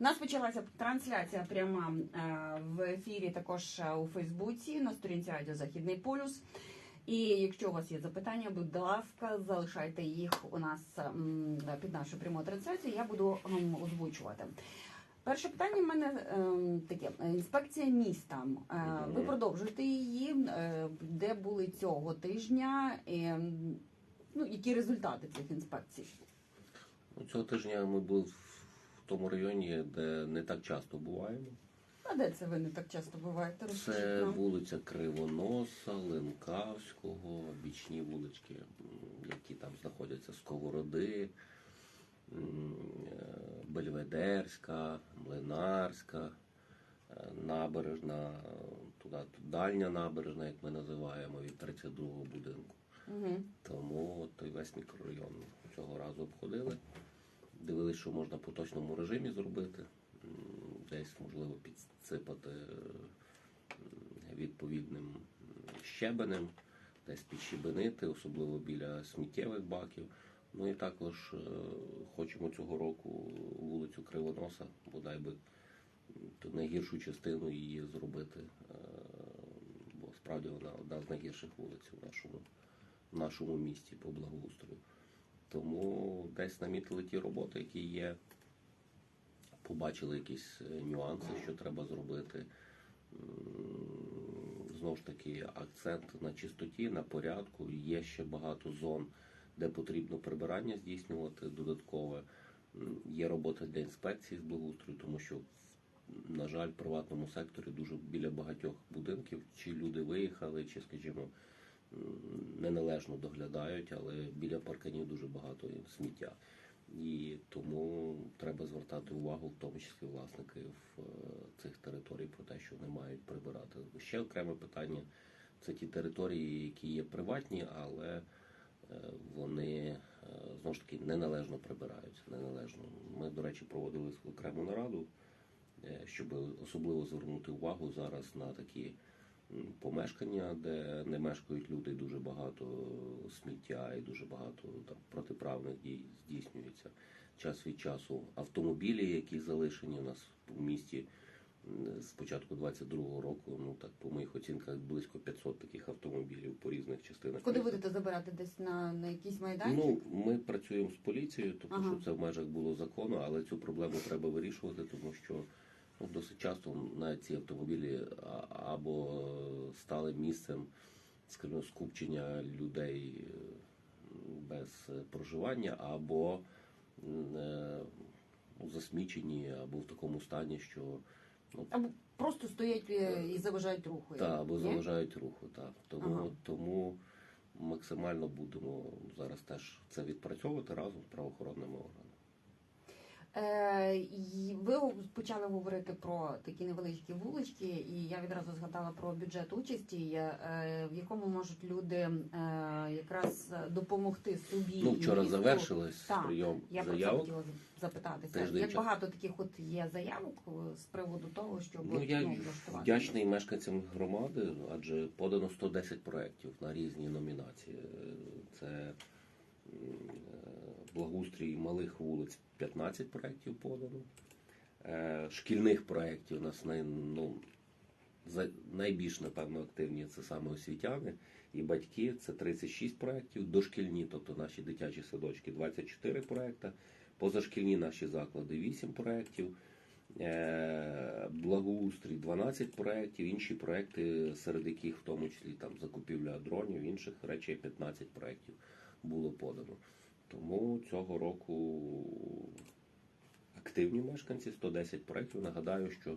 У нас почалася трансляція пряма е, в ефірі, також е, у Фейсбуці на сторінці Радіо Західний полюс. І якщо у вас є запитання, будь ласка, залишайте їх у нас під нашою прямою трансляцією. Я буду озвучувати. Перше питання в мене ем, таке: інспекція міста. Е, ви продовжуєте її, е, де були цього тижня? Ем, ну, які результати цих інспекцій? Ну, Цього тижня ми були в тому районі, де не так часто буваємо. А де це ви не так часто буваєте? Розкажіть Це нам. вулиця Кривоноса, Ленкавського, бічні вулички, які там знаходяться Сковороди, е, Бельведерська, Млинарська, е, набережна, туди дальня набережна, як ми називаємо, від 32-го будинку. Угу. Тому той весь мікрорайон цього разу обходили. Дивились, що можна по точному режимі зробити. Десь, можливо, підсипати відповідним щебенем, десь підщебенити, особливо біля сміттєвих баків. Ну і також е, хочемо цього року вулицю Кривоноса, бодай би ту найгіршу частину її зробити, е, бо справді вона одна з найгірших вулиць у нашому в нашому місті по благоустрою. Тому десь намітили ті роботи, які є, побачили якісь е, нюанси, що треба зробити. Знову ж таки, акцент на чистоті, на порядку. Є ще багато зон, де потрібно прибирання здійснювати додаткове. Є робота для інспекції з благоустрою, тому що, на жаль, в приватному секторі дуже біля багатьох будинків, чи люди виїхали, чи, скажімо, неналежно доглядають, але біля парканів дуже багато сміття. І тому треба звертати увагу, в тому числі власників е, цих територій, про те, що вони мають прибирати. Ще окреме питання це ті території, які є приватні, але е, вони е, знову ж таки неналежно прибираються. Неналежно. Ми, до речі, проводили окрему нараду, е, щоб особливо звернути увагу зараз на такі помешкання, де не мешкають люди, дуже багато сміття і дуже багато там протиправних дій здійснюється час від часу. Автомобілі, які залишені у нас в місті з початку 22-го року, ну так по моїх оцінках близько 500 таких автомобілів по різних частинах. Куди міста. будете забирати десь на, на якийсь майданчик? Ну, ми працюємо з поліцією, тобто, Ага. щоб це в межах було закону, але цю проблему треба вирішувати, тому що ну, досить часто навіть ці автомобілі або стали місцем, скажімо, скупчення людей е, без проживання, або е, засмічені, або в такому стані, що ну, Або просто стоять е, і заважають руху. та, або Ні? заважають руху. Та. Тому, Ага. тому максимально будемо зараз теж це відпрацьовувати разом з правоохоронними органами. Е, ви почали говорити про такі невеличкі вулички, і я відразу згадала про бюджет участі, е, в якому можуть люди е, якраз допомогти собі. Ну, вчора місту. завершилось Так, прийом Я заявок. хотіла запитатися. Як часу. багато таких от є заявок з приводу того, щоб Ну, я влаштувати? вдячний мешканцям громади, адже подано 110 проєктів на різні номінації. Це благоустрій малих вулиць 15 проєктів подано. Е, Шкільних проєктів у нас най, ну, найбільш, напевно, активні це саме освітяни і батьки. Це 36 проєктів, дошкільні, тобто наші дитячі садочки 24 проєкти, позашкільні наші заклади 8 проєктів. Е, Благоустрій 12 проєктів, інші проєкти, серед яких в тому числі там закупівля дронів, інших речей 15 проєктів було подано. Тому цього року активні мешканці, 110 проєктів. Нагадаю, що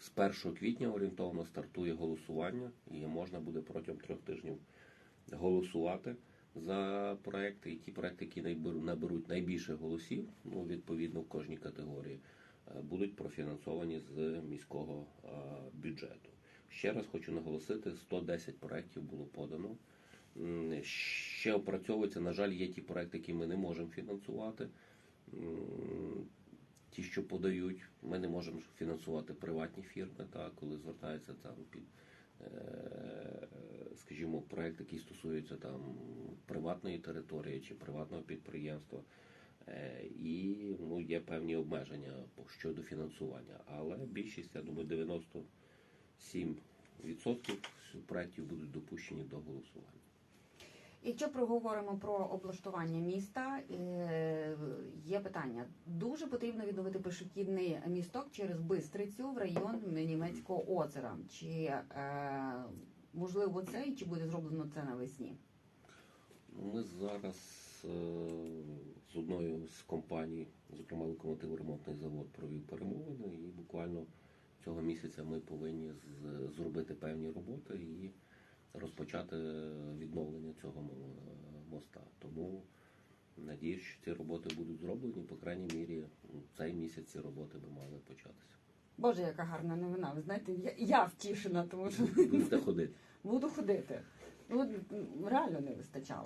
з 1 квітня орієнтовно стартує голосування, і можна буде протягом трьох тижнів голосувати за проекти. І ті проекти, які наберуть найбільше голосів, ну відповідно в кожній категорії, е, будуть профінансовані з міського е, бюджету. Ще раз хочу наголосити: 110 проєктів було подано. Ще опрацьовується. На жаль, є ті проекти, які ми не можемо фінансувати. Ті, що подають, ми не можемо фінансувати приватні фірми, та коли звертаються там під, е, скажімо, проект, який стосується там приватної території чи приватного підприємства. Е, І ну, є певні обмеження щодо фінансування. Але більшість, я думаю, 97% проєктів будуть допущені до голосування. Якщо проговоримо про облаштування міста, е, є питання. Дуже потрібно відновити пішохідний місток через Бистрицю в район Німецького озера. Чи е, можливо це і чи буде зроблено це навесні? Ми зараз е, з одною з компаній, зокрема локомотиво-ремонтний завод, провів перемовини, і буквально цього місяця ми повинні зробити певні роботи і розпочати відновлення цього мо- моста. Тому надіюсь, що ці роботи будуть зроблені. По крайній мірі, цей місяць ці роботи би мали початися. Боже, яка гарна новина. Ви знаєте, я, я втішена, тому що Будете ходити. буду ходити. Ну, реально не вистачало.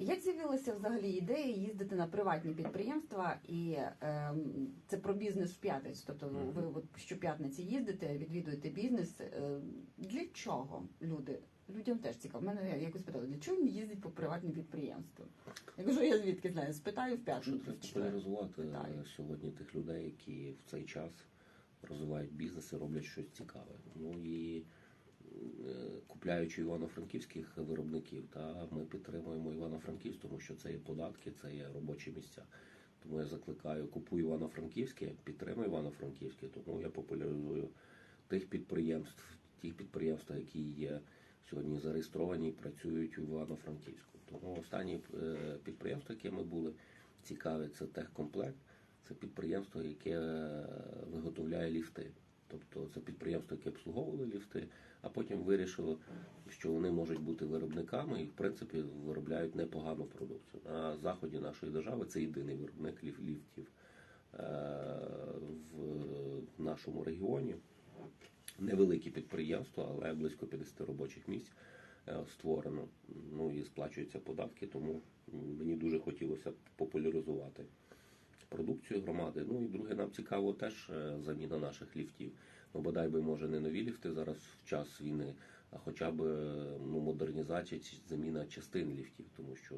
Як з'явилася взагалі ідея їздити на приватні підприємства, і ем, це про бізнес в п'ятницю? Тобто ви от щоп'ятниці їздите, відвідуєте бізнес. Е, для чого люди? Людям теж цікаво. Мене якось питали, для чого вони їздять по приватні підприємства? Я кажу, я звідки знаю, спитаю в п'ятницю. треба популяризувати сьогодні тих людей, які в цей час розвивають бізнес і роблять щось цікаве. Ну і е, купляючи івано-франківських виробників, та ми підтримуємо івано-франківськ, тому що це є податки, це є робочі місця. Тому я закликаю, купуй івано-франківське, підтримуй івано-франківське, тому я популяризую тих підприємств, тих підприємств, які є сьогодні зареєстровані і працюють у Івано-Франківську. Тому останні е, підприємство, яке ми були цікаві, це техкомплект. Це підприємство, яке е, виготовляє ліфти. Тобто це підприємство, яке обслуговувало ліфти, а потім вирішило, що вони можуть бути виробниками і, в принципі, виробляють непогану продукцію. На заході нашої держави це єдиний виробник ліф- ліфтів е, в нашому регіоні. Невелике підприємства, але близько 50 робочих місць е, створено. Ну і сплачуються податки, тому мені дуже хотілося популяризувати продукцію громади. Ну і друге, нам цікаво теж е, заміна наших ліфтів. Ну, бодай би, може, не нові ліфти зараз в час війни, а хоча б ну, модернізація чи заміна частин ліфтів, тому що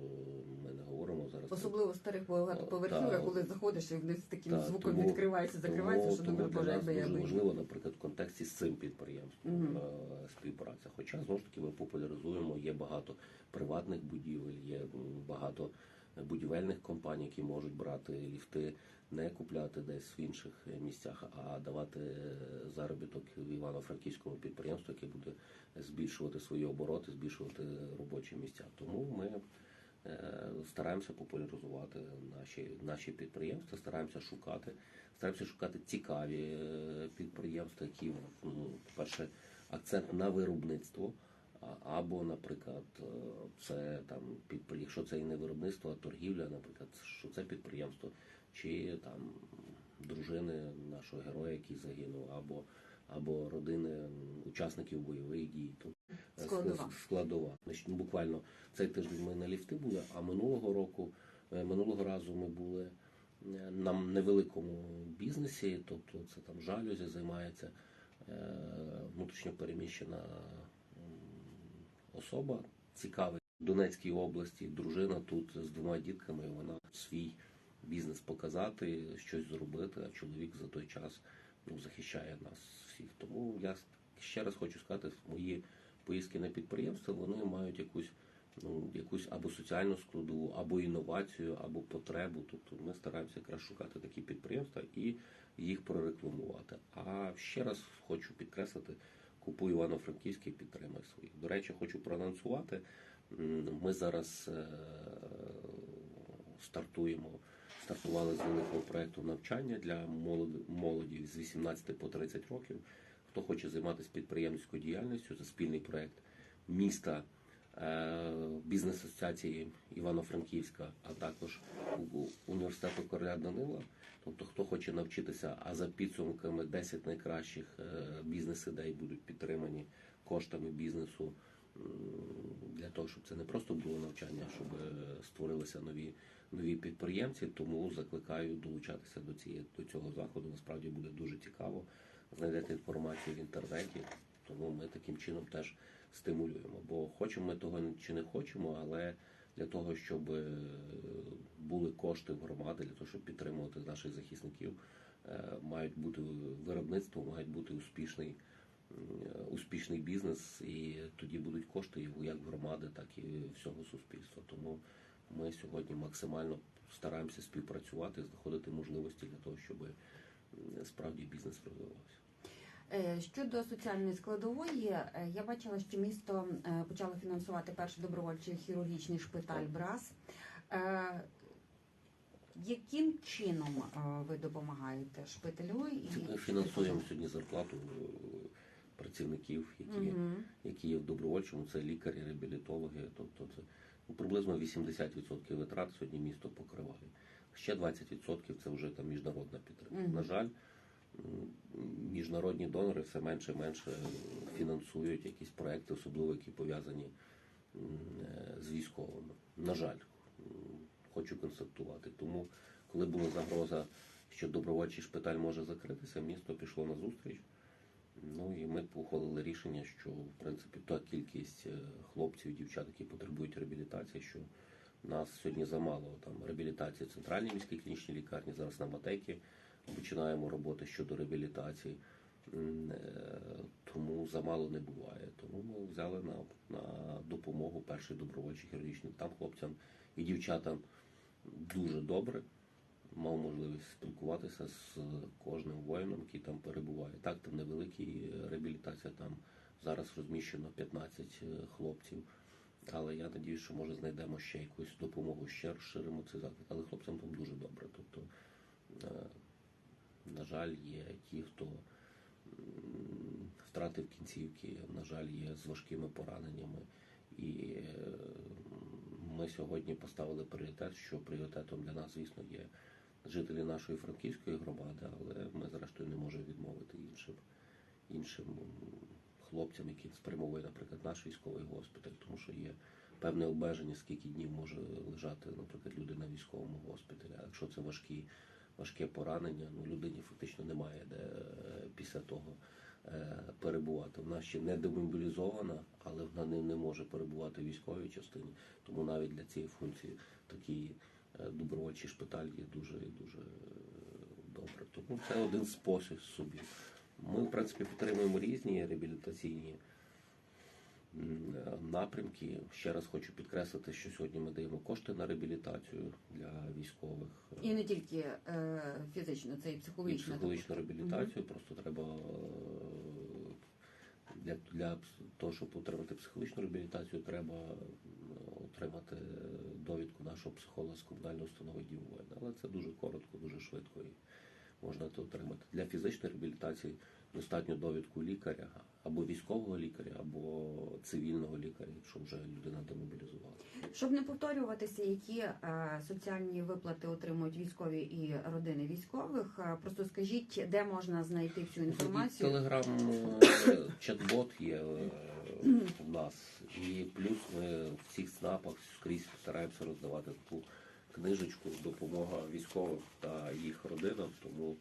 ми не говоримо зараз. Особливо в старих багатоповерхівках, коли заходиш і з таким Так, звуком тому- відкривається, закривається, що думаю, боже, якби я дуже важливо, наприклад, в контексті з цим підприємством е, співпраця. Хоча знову ж таки ми популяризуємо, є багато приватних будівель, є багато будівельних компаній, які можуть брати ліфти, не купляти десь в інших е, місцях, а давати е, заробіток в івано-франківському підприємству, яке буде збільшувати свої обороти, збільшувати робочі місця. Тому ми е, стараємося популяризувати наші, наші підприємства, стараємося шукати, стараємося шукати цікаві підприємства, які, ну, по-перше, акцент на виробництво. Або, наприклад, це там якщо це і не виробництво, а торгівля, наприклад, що це підприємство, чи там дружини нашого героя, який загинув, або, або родини учасників бойових дій. Е, Складова. складова. Значить, ну, буквально цей тиждень ми на ліфти були, а минулого року, е, минулого разу ми були е, на невеликому бізнесі, тобто це там жалюзі займається внутрішньо переміщена особа, цікавий. В Донецькій області дружина тут з двома дітками, вона свій бізнес показати, щось зробити, а чоловік за той час ну, захищає нас всіх. Тому я ще раз хочу сказати, мої поїздки на підприємства вони мають якусь ну, якусь або соціальну складову, або інновацію, або потребу. Тобто ми стараємося якраз шукати такі підприємства і їх прорекламувати. А ще раз хочу підкреслити, купуй Івано-Франківський, підтримай своїх. До речі, хочу проанонсувати. Ми зараз е, стартуємо. Стартували з великого проекту навчання для молоді, з 18 по 30 років. Хто хоче займатися підприємницькою діяльністю, це спільний проект міста, е, бізнес-асоціації Івано-Франківська, а також університету Короля Данила. Тобто, хто хоче навчитися, а за підсумками 10 найкращих е, бізнес-ідей будуть підтримані коштами бізнесу для того, щоб це не просто було навчання, щоб е, створилися нові нові підприємці. Тому закликаю долучатися до цієї до цього заходу. Насправді буде дуже цікаво. Знайдете інформацію в інтернеті. Тому ми таким чином теж стимулюємо. Бо хочемо ми того чи не хочемо, але для того, щоб е, були кошти в громади, для того, щоб підтримувати наших захисників, е, мають бути виробництво, мають бути успішний, успішний бізнес, і тоді будуть кошти як громади, так і всього суспільства. Тому ми сьогодні максимально стараємося співпрацювати, знаходити можливості для того, щоб справді бізнес розвивався. Е, Щодо соціальної складової, е, я бачила, що місто е, почало фінансувати перший добровольчий хірургічний шпиталь БРАС. Яким чином ви допомагаєте шпиталю? Ми фінансуємо сьогодні зарплату працівників, які, Мгм. які є в добровольчому, це лікарі, реабілітологи. Тобто це ну, приблизно 80% витрат сьогодні місто покриває. Ще 20% це вже там міжнародна підтримка. Мгм. На жаль, міжнародні донори все менше і менше фінансують якісь проекти, особливо які пов'язані е, з військовими. На жаль, хочу констатувати. Тому, коли була загроза, що добровольчий шпиталь може закритися, місто пішло на зустріч. Ну і ми ухвалили рішення, що в принципі та кількість е, хлопців, дівчат, які потребують реабілітації, що нас сьогодні замало там реабілітації в центральній міській клінічній лікарні. Зараз на Матекі починаємо роботи щодо реабілітації. Е, Тому замало не буває. Тому ми взяли на, на допомогу перший добровольчий хірургічний. Там хлопцям і дівчатам дуже добре. Мав можливість спілкуватися з кожним воїном, який там перебуває. Так, там невеликий реабілітація, там зараз розміщено 15 хлопців. Але я надіюсь, що може знайдемо ще якусь допомогу, ще розширимо цей заклад. Але хлопцям там дуже добре. Тобто, е, на жаль, є ті, хто втратив кінцівки, на жаль, є з важкими пораненнями. І е, ми сьогодні поставили пріоритет, що пріоритетом для нас, звісно, є жителі нашої франківської громади, але ми зрештою не можемо відмовити іншим іншим хлопцям, які спрямовує, наприклад, наш військовий госпіталь, тому що є певне обмеження, скільки днів може лежати, наприклад, людина в військовому госпіталі. А якщо це важкі, важке поранення, ну людині фактично немає де е, після того е, перебувати. Вона ще не демобілізована, але вона не, не може перебувати в військовій частині. Тому навіть для цієї функції такий е, добровольчий шпиталь є дуже дуже е, добре. Тому це один спосіб собі. Ми, в принципі, підтримуємо різні реабілітаційні напрямки. Ще раз хочу підкреслити, що сьогодні ми даємо кошти на реабілітацію для військових. І не тільки е, фізично, це і І психологічну реабілітацію, просто треба для, для того, щоб отримати психологічну реабілітацію, треба отримати довідку нашого психолога з комунальної установи воїна. Але це дуже коротко, дуже швидко і можна це отримати. Для фізичної реабілітації достатньо довідку лікаря або військового лікаря, або цивільного лікаря, якщо вже людина демобілізувала. Щоб не повторюватися, які е, соціальні виплати отримують військові і родини військових, е, просто скажіть, де можна знайти всю інформацію. Телеграм е, чат-бот є е, у нас. І плюс ми в цих снапах скрізь стараємося роздавати таку книжечку допомога військовим та їх родинам. Тому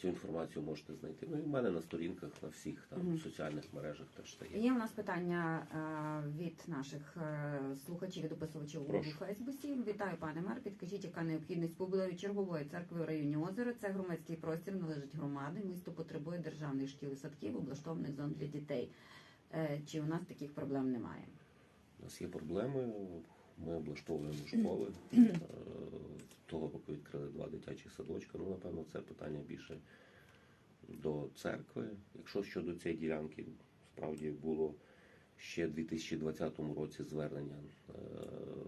цю інформацію можете знайти. Ну і в мене на сторінках на всіх там Мгм. соціальних мережах теж це є. Є у нас питання е, від наших е, слухачів і дописувачів у Прошу. Фейсбуці. Вітаю, пане мер. Підкажіть, яка необхідність побудови чергової церкви в районі озера? Це громадський простір, належить громади. Місто потребує державних шкіл і садків, облаштованих зон для дітей. Е, Чи у нас таких проблем немає? У нас є проблеми. Ми облаштовуємо школи. Е, Того року відкрили два дитячі садочки. Ну, напевно, це питання більше до церкви. Якщо щодо цієї ділянки, справді було ще в 2020 році звернення е,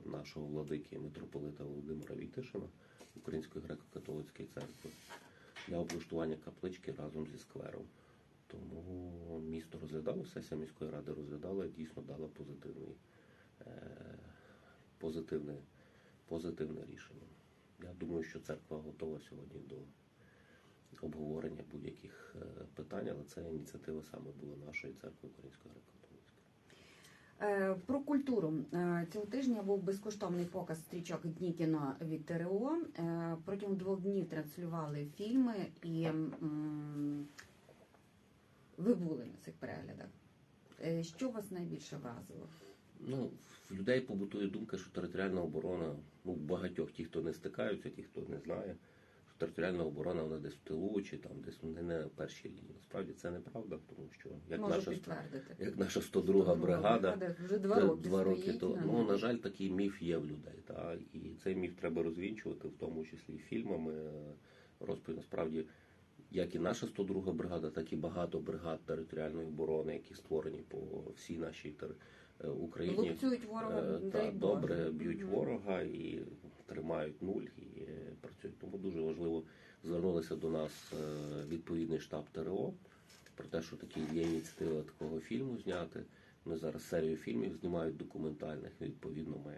нашого владики митрополита Володимира Вітишина Української греко-католицької церкви для облаштування каплички разом зі сквером. Тому місто розглядало, сесія міської ради розглядала і дійсно дала позитивний, е, позитивне, позитивне рішення. Я думаю, що церква готова сьогодні до обговорення будь-яких е, питань, але це ініціатива саме була нашої церкви Української греко-католицької. Е, Про культуру цього тижня був безкоштовний показ стрічок Дні кіно від ТРО. Протягом двох днів транслювали фільми, і ви були на цих переглядах. Е, Що вас найбільше вразило? Ну, в людей побутує думка, що територіальна оборона, ну, багатьох, ті, хто не стикаються, ті, хто не знає, що територіальна оборона вона десь в тилу чи там десь не на першій лінії. Насправді це неправда, тому що як Можу наша як наша 102 бригада, вже два роки два роки стоїть то ну на жаль, такий міф є в людей. Та і цей міф треба розвінчувати, в тому числі і фільмами. Розповідь насправді, як і наша 102 бригада, так і багато бригад територіальної оборони, які створені по всій нашій е, Україні. Ворога, Е, та, добре б'ють ворога і тримають нуль і е, працюють. Тому дуже важливо звернулися до нас відповідний штаб ТРО про те, що такі є ініціатива такого фільму зняти. Ми зараз серію фільмів знімають документальних. і, Відповідно, ми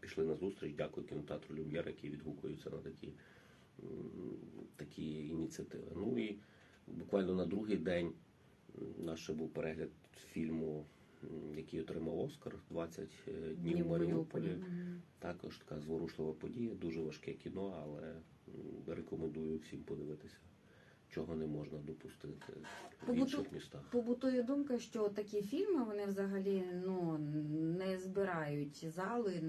пішли на зустріч. Дякую кінотеатру Люм'єр, який відгукується на такі, такі ініціативи. Ну і буквально на другий день наш був перегляд фільму, який отримав Оскар 20 днів в Маріуполі. Також така зворушлива подія, дуже важке кіно, але рекомендую всім подивитися, чого не можна допустити в Побуту- інших містах. Побутує думка, що такі фільми вони взагалі ну не збирають зали.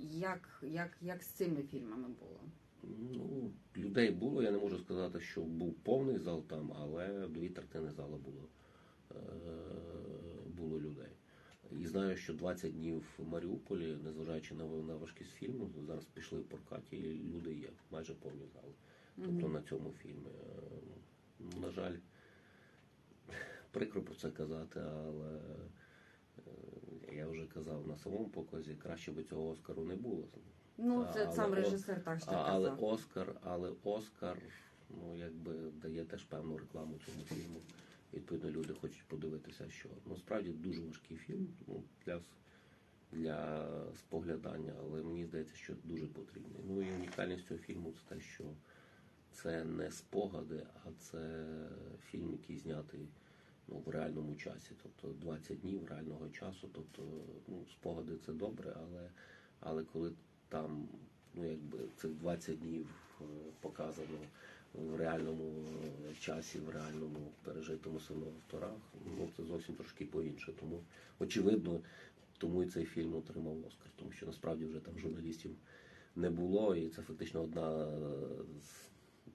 Як, як, як з цими фільмами було? Ну, людей було, я не можу сказати, що був повний зал там, але дві третини зала було, е, було людей. І знаю, що 20 днів в Маріуполі, незважаючи на, на важкість фільму, зараз пішли в прокаті, і люди є, майже повні зали. Тобто на цьому фільмі. Е, На жаль, прикро про це казати, але е, я вже казав на самому показі, краще би цього Оскару не було. Ну, це Але сам режисер так що А, але казав. Оскар, але Оскар, ну якби дає теж певну рекламу цьому фільму. Відповідно, люди хочуть подивитися, що ну дуже важкий фільм ну, для, для споглядання, але мені здається, що дуже потрібний. Ну і унікальність цього фільму це те, що це не спогади, а це фільм, який знятий ну, в реальному часі, тобто 20 днів реального часу. Тобто, ну, спогади це добре, але, але коли там ну, якби цих 20 днів е, показано в реальному е, часі, в реальному пережитому авторах, ну це зовсім трошки по-інше. Тому очевидно, тому і цей фільм отримав Оскар, тому що насправді вже там журналістів не було, і це фактично одна з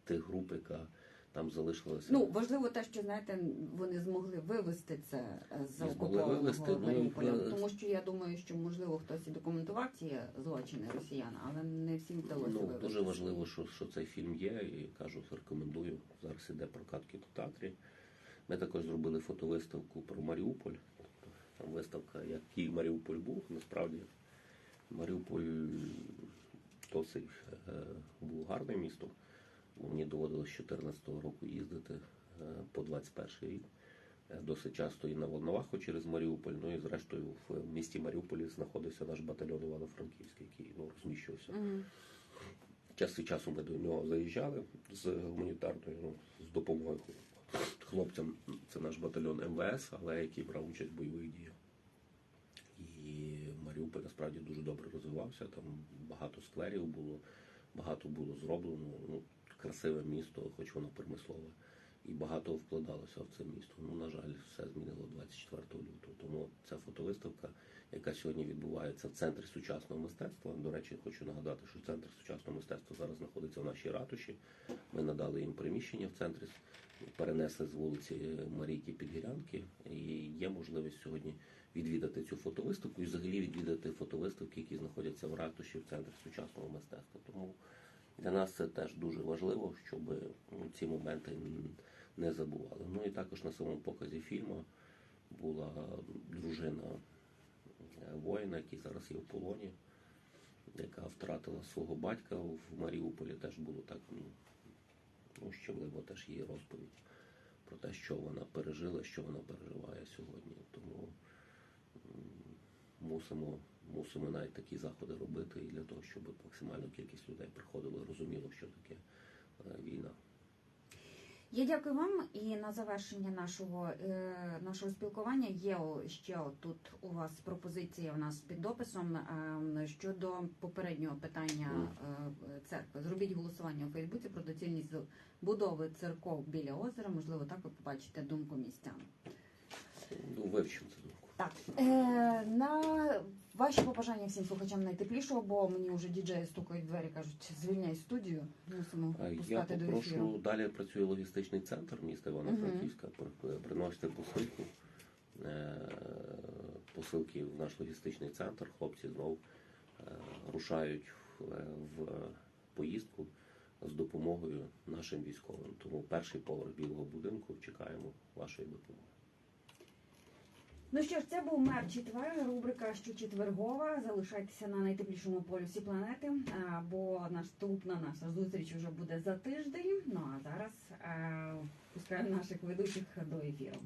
тих груп, яка там залишилася. Ну важливо те, що знаєте, вони змогли вивести це е, з окупованого ну, Маріуполя. е, Тому що я думаю, що можливо хтось і документував ці злочини росіян, але не всім вдалося Ну, вивести. дуже важливо, що, що цей фільм є, і кажу, рекомендую. Зараз іде прокат в кінотеатрі. Ми також зробили фотовиставку про Маріуполь. Тобто там виставка, який Маріуполь був. Насправді Маріуполь досить е, був гарне місто. Мені доводилось з 2014 року їздити е, по 21 рік. Е, Досить часто і на Волноваху через Маріуполь. Ну і зрештою в місті Маріуполі знаходився наш батальйон Івано-Франківський, який ну, розміщувався. Мгм. Час від часу ми до нього заїжджали з гуманітарною, ну, з допомогою хлопцям. Це наш батальйон МВС, але який брав участь в бойових діях. І Маріуполь насправді дуже добре розвивався. Там багато скверів було, багато було зроблено. Ну, красиве місто, хоч воно промислове. І багато вкладалося в це місто. Ну, на жаль, все змінило 24 лютого. Тому ця фотовиставка, яка сьогодні відбувається в центрі сучасного мистецтва. До речі, хочу нагадати, що центр сучасного мистецтва зараз знаходиться в нашій ратуші. Ми надали їм приміщення в центрі, перенесли з вулиці Марійки Підгірянки. І є можливість сьогодні відвідати цю фотовиставку і взагалі відвідати фотовиставки, які знаходяться в ратуші в центрі сучасного мистецтва. Тому для нас це теж дуже важливо, щоб ну, ці моменти не забували. Ну і також на самому показі фільму була дружина е, воїна, який зараз є в полоні, яка втратила свого батька в Маріуполі. Теж було так ну, ну, щемливо теж її розповідь про те, що вона пережила, що вона переживає сьогодні. Тому мусимо, мусимо навіть такі заходи робити і для того, щоб максимальна кількість людей приходило і розуміло, що таке е, війна. Я дякую вам. І на завершення нашого е, нашого спілкування є ще тут у вас пропозиція у нас під дописом е, щодо попереднього питання е, церкви. Зробіть голосування у Фейсбуці про доцільність будови церков біля озера. Можливо, так ви побачите думку містян. Ну, вивчимо думку. Так, е, на ваші побажання всім слухачам найтеплішого, бо мені вже діджеї стукають в двері, кажуть, звільняй студію, мусимо Е, Я пускати до попрошу далі працює логістичний центр міста Івано-Франківська. При- Приносите посилки. Е, Посилки в наш логістичний центр. Хлопці знов е, рушають в, в поїздку з допомогою нашим військовим. Тому перший поверх білого будинку чекаємо вашої допомоги. Ну що ж, це був мер четвер, рубрика щочетвергова. Залишайтеся на найтеплішому полюсі планети, бо наступна наша зустріч вже буде за тиждень. Ну а зараз пускаємо наших ведучих до ефіру.